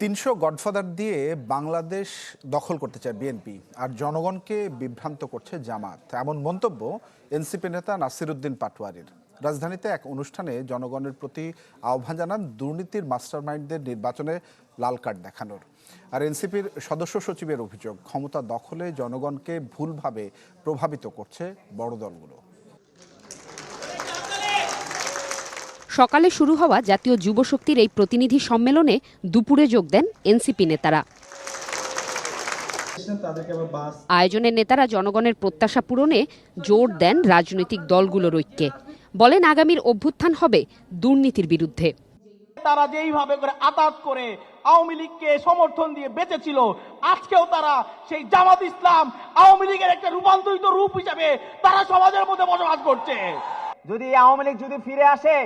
তিনশো গডফাদার দিয়ে বাংলাদেশ দখল করতে চায় বিএনপি আর জনগণকে বিভ্রান্ত করছে জামাত। এমন মন্তব্য এনসিপি নেতা নাসিরুদ্দিন পাটোয়ারির। রাজধানীতে এক অনুষ্ঠানে জনগণের প্রতি আহ্বান জানান দুর্নীতির মাস্টারমাইন্ডদের নির্বাচনে লাল কার্ড দেখানোর। আর এনসিপির সদস্য সচিবের অভিযোগ, ক্ষমতা দখলে জনগণকে ভুলভাবে প্রভাবিত করছে বড় দলগুলো। সকালে শুরু হওয়া জাতীয় যুব শক্তির এই প্রতিনিধি সম্মেলনে দুপুরে যোগ দেন এনসিপি নেতারা। আয়োজনের নেতারা জনগণের প্রত্যাশা পূরণে জোর দেন রাজনৈতিক দলগুলোর ঐক্যে। বলেন আগামীর অভ্যুত্থান হবে দুর্নীতির বিরুদ্ধে। তারা যেইভাবে করে আতাত করে আওয়ামী লীগকে সমর্থন দিয়ে বেঁচেছিল আজকেও তারা সেই জামাত ইসলাম আওয়ামী লীগের একটা রূপান্তরিত রূপ হিসাবে তারা সমাজের মধ্যে বসবাস করছে। যদি আওয়ামী লীগ যদি ফিরে আসে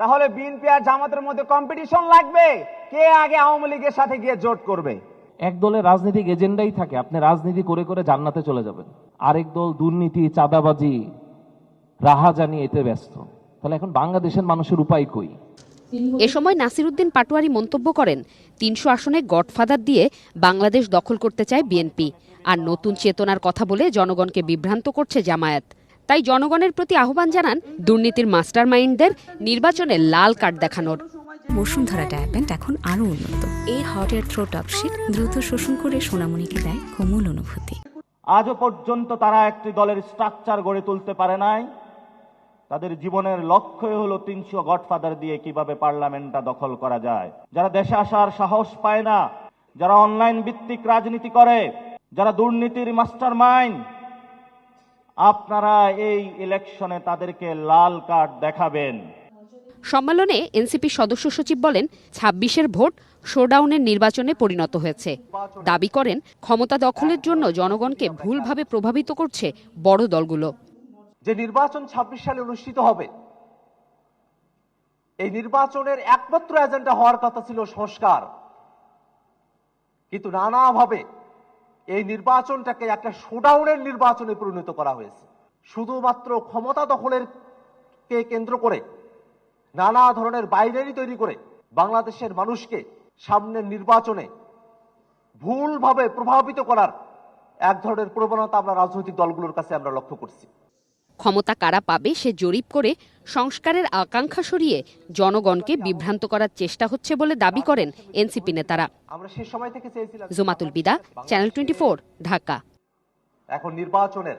তাহলে বিএনপি আর জামাতের মধ্যে কম্পিটিশন লাগবে। কে আগে আওয়ামী লীগের সাথে গিয়ে জোট করবে? এক দলের রাজনৈতিক এজেন্ডাই থাকে আপনি রাজনীতি করে করে জান্নাতে চলে যাবেন। আরেক দল দুর্নীতি চাঁদাবাজি রাহাজানি এতে ব্যস্ত। তাহলে এখন বাংলাদেশের মানুষের উপায় কই? এ সময় নাসিরুদ্দিন পাটোয়ারি মন্তব্য করেন তিনশো আসনে গডফাদার দিয়ে বাংলাদেশ দখল করতে চায় বিএনপি। আর নতুন চেতনার কথা বলে জনগণকে বিভ্রান্ত করছে জামায়াত। তাই জনগণের প্রতি আহ্বান জানান দুর্নীতির মাস্টারমাইন্ডদের নির্বাচনে লাল কার্ড দেখানোর। বসুন্ধরা ডায়াপেন্ট এখন আরও উন্নত। এই হট এয়ার থ্রো টপশিট দ্রুত শোষণ করে সোনামণিকে দেয় কোমল অনুভূতি। আজও পর্যন্ত তারা একটি দলের স্ট্রাকচার গড়ে তুলতে পারে নাই। তাদের জীবনের লক্ষ্যই হলো তিনশো গডফাদার দিয়ে কীভাবে পার্লামেন্টটা দখল করা যায়। যারা দেশে আসার সাহস পায় না যারা অনলাইন ভিত্তিক রাজনীতি করে যারা দুর্নীতির মাস্টার মাইন্ড আপনারা এই ইলেকশনে তাদেরকে লাল কার্ড দেখাবেন। সম্মেলনে এনসিপি সদস্য সচিব বলেন ছাব্বিশের ভোট শোডাউনের নির্বাচনে পরিণত হয়েছে। দাবি করেন ক্ষমতা দখলের জন্য জনগণকে ভুলভাবে প্রভাবিত করছে বড় দলগুলো। যে নির্বাচন ২৬ সালে অনুষ্ঠিত হবে এই নির্বাচনের একমাত্র এজেন্ডা হওয়ার কথা ছিল সংস্কার। কিন্তু নানাভাবে এই নির্বাচনটাকে একটা শোডাউনের নির্বাচনে পরিণত করা হয়েছে। শুধুমাত্র ক্ষমতা দখলের কে কেন্দ্র করে, নানা ধরনের বাইনারি তৈরি করে বাংলাদেশের মানুষকে সামনের নির্বাচনে ভুলভাবে প্রভাবিত করার এক ধরনের প্রবণতা আমরা রাজনৈতিক দলগুলোর কাছে আমরা লক্ষ্য করছি। ক্ষমতা কারা পাবে সে জরিপ করে সংস্কারের আকাঙ্ক্ষা সরিয়ে জনগণকে বিভ্রান্ত করার চেষ্টা হচ্ছে বলে দাবি করেন এনসিপি নেতারা। Jumatul Bida channel twenty Dhaka. এখন নির্বাচনের